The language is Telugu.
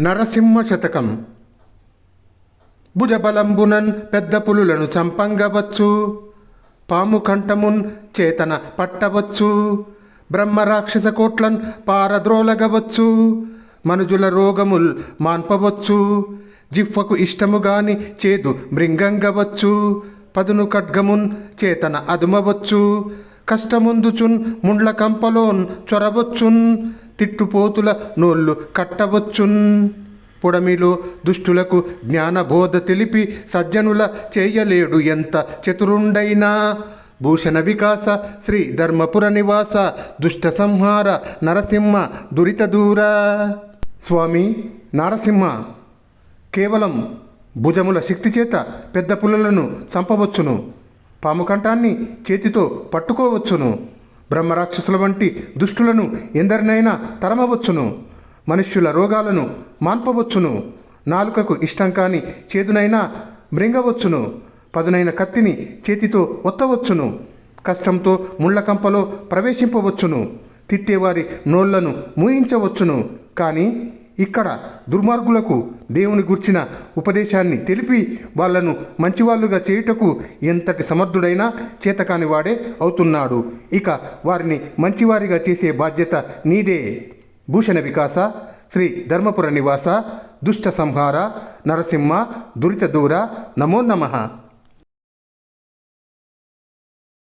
నరసింహ శతకం. భుజబలంబునన్ పెద్ద పులులను చంపంగవచ్చు. పాము కంఠమున్ చేతన పట్టవచ్చు. బ్రహ్మరాక్షస కోట్లన్ పారద్రోలగవచ్చు. మనుజుల రోగముల్ మాన్పవచ్చు. జిఫ్వకు ఇష్టముగాని చేదు మృంగంగవచ్చు. పదును ఖడ్గమున్ చేతన అదుమవచ్చు. కష్టముందుచున్ ముండ్ల కంపలోన్ చొరవచ్చున్ తిట్టుపోతుల నోళ్ళు కట్టవచ్చున్. పొడమిలో దుష్టులకు జ్ఞానబోధ తెలిపి సజ్జనుల చేయలేడు ఎంత చతురుండైనా? భూషణ వికాస శ్రీ ధర్మపుర నివాస దుష్ట సంహార నరసింహ దురిత దూర. స్వామి నారసింహ కేవలం భుజముల శక్తి చేత పెద్ద పుల్లలను చంపవచ్చును. పాము కంఠాన్ని చేతితో పట్టుకోవచ్చును. బ్రహ్మరాక్షసుల వంటి దుష్టులను ఎందరినైనా తరమవచ్చును. మనుష్యుల రోగాలను మాన్పవచ్చును. నాలుకకు ఇష్టం కాని చేదునైనా మృంగవచ్చును. పదునైన కత్తిని చేతితో ఒత్తవచ్చును. కష్టంతో ముళ్ళకంపలో ప్రవేశింపవచ్చును. తిట్టేవారి నోళ్ళను మూయించవచ్చును. కానీ ఇక్కడ దుర్మార్గులకు దేవుని గుర్చిన ఉపదేశాన్ని తెలిపి వాళ్ళను మంచివాళ్ళుగా చేయుటకు ఎంతటి సమర్థుడైనా చేతకాని వాడే అవుతున్నాడు. ఇక వారిని మంచివారిగా చేసే బాధ్యత నీదే. భూషణ వికాస శ్రీ ధర్మపుర నివాస దుష్ట సంహార నరసింహ దురిత దూర నమో నమః.